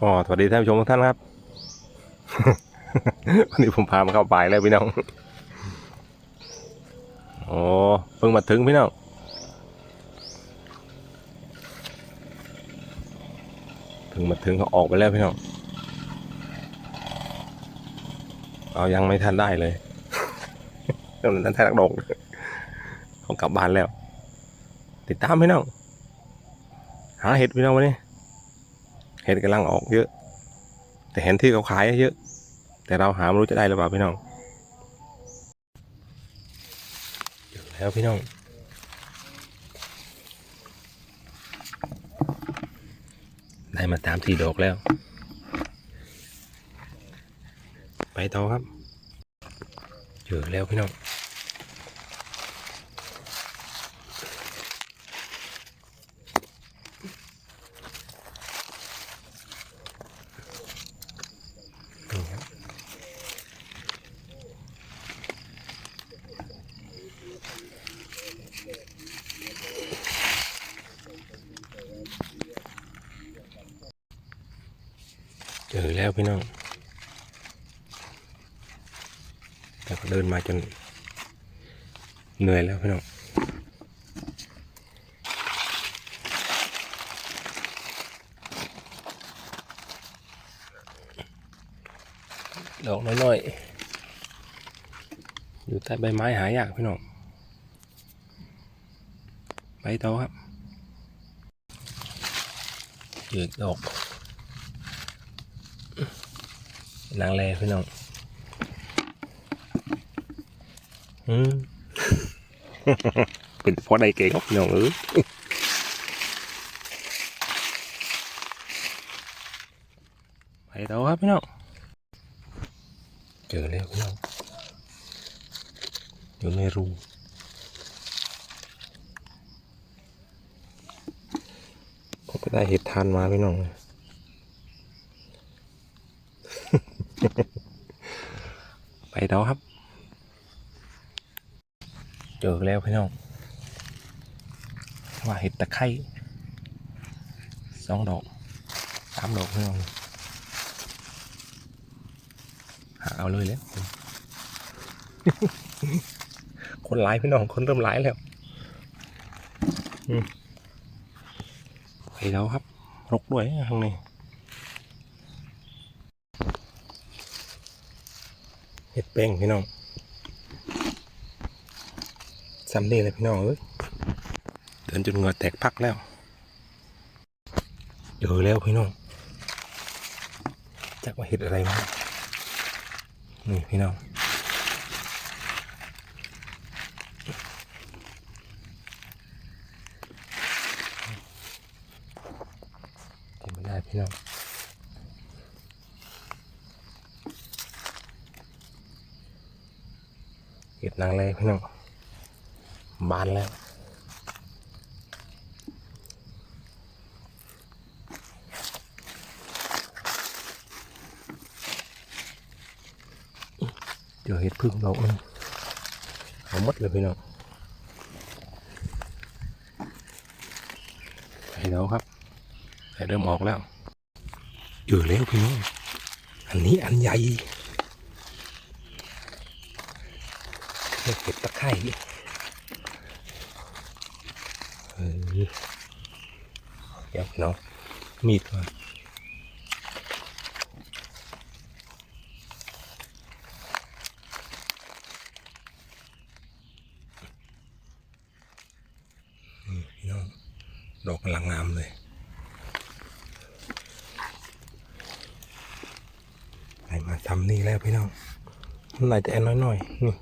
ก็สวัสดีท่านผู้ชมทุกท่านครับ วันนี้ผมพามาเข้าป่าแล้วพี่น้องโอ้เพิ่งมาถึงพี่น้องเพิ่งมาถึงเขาออกไปแล้วพี่น้องเอายังไม่ทันได้เลยตอนนั้นท่านนักดงเขากลับบ้านแล้ว ติดตามพี่น้องหาเห็ดพี่น้องวันนี้ เห็ดกำลังออกเยอะ แต่เห็นที่เขาขายเยอะ แต่เราหาไม่รู้จะได้หรือเปล่าพี่น้องเจอแล้วพี่น้องได้มาตามสี่ดอกแล้ว ไปต่อครับเจอแล้วพี่น้อง เจอแล้วพี่น้อง แต่ก็เดินมาจนเหนื่อยแล้วพี่น้องดอกน้อยๆ อยู่ใต้ใบไม้หายากพี่น้อง ไปต่อครับเยืดดอก นางแลพี่น้องอืมเป็นเพราะใดเก่งพี่น้องเออไปต่อครับพี่น้องเจอแล้วพี่น้องอยู่ในรูผมก็ได้เห็ดทานมาพี่น้อง ไปต่อครับ เจอแล้วพี่น้องว่าเห็ดตะไคร้สองดอกสามดอกพี่น้องหาเอาเลยแล้วคนร้ายพี่น้องคนเริ่มร้ายแล้วไปแล้วครับ รกด้วยข้างใน เห็ดเป้งพี่น้องซ้ำนี่เลยพี่น้องเอ้ยเดินจนเหงื่อแตกพักแล้วเจอแล้วพี่น้องจักว่าเห็ดอะไรมานี่พี่น้องเก็บไม่ได้พี่น้อง นางเลยพี่น้องบานแล้วเจอเห็ดพึ่งดอกหนึงเอาหมดเลยพี่น้องไปแล้วครับแต่เริ่มออกแล้วเจอแล้วพี่น้องอันนี้อันใหญ่ เกเห็ดตะไคร้เออเดี๋ยวพี่น้องมีดมาดอกกำลังงามเลยไปมาทำนี่แล้วพี่น้องนไหลแต่อันน้อยๆนี่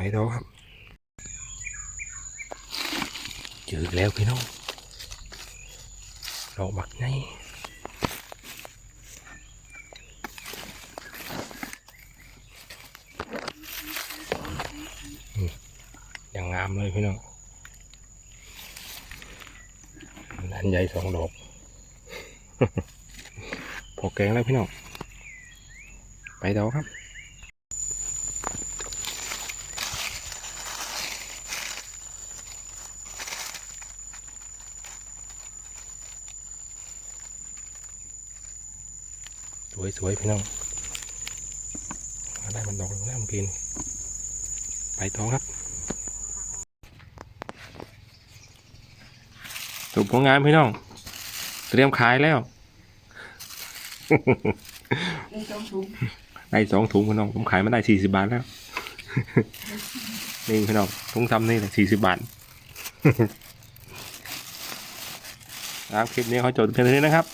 ไปแล้วครับเจออีกแล้วพี่น้องดอกบักไงอย่างงามเลยพี่น้องอันใหญ่สองดอกพอแกงแล้วพี่น้องไปต่อครับ วยสวยพี่น้องได้มันดอกหนึ่งแล้วมื่กี้นี่ไปต่องครับจบผลงานพี่น้อง เตรียมขายแล้วได้สองถุงได้สองถุงพี่น้องผมขายมาได้สี่สิบาทแล้วนี่พี่น้องถุงทำนี่แหละสี่สิบบาทครับคลิปนี้เขาจบเพียงเท่านี้นะครับ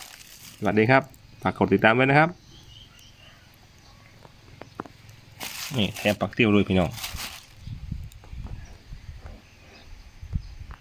สวัสดีครับ ฝากกดติดตามไว้นะครับ นี่แถมปักเตี้ยวด้วยพี่น้อง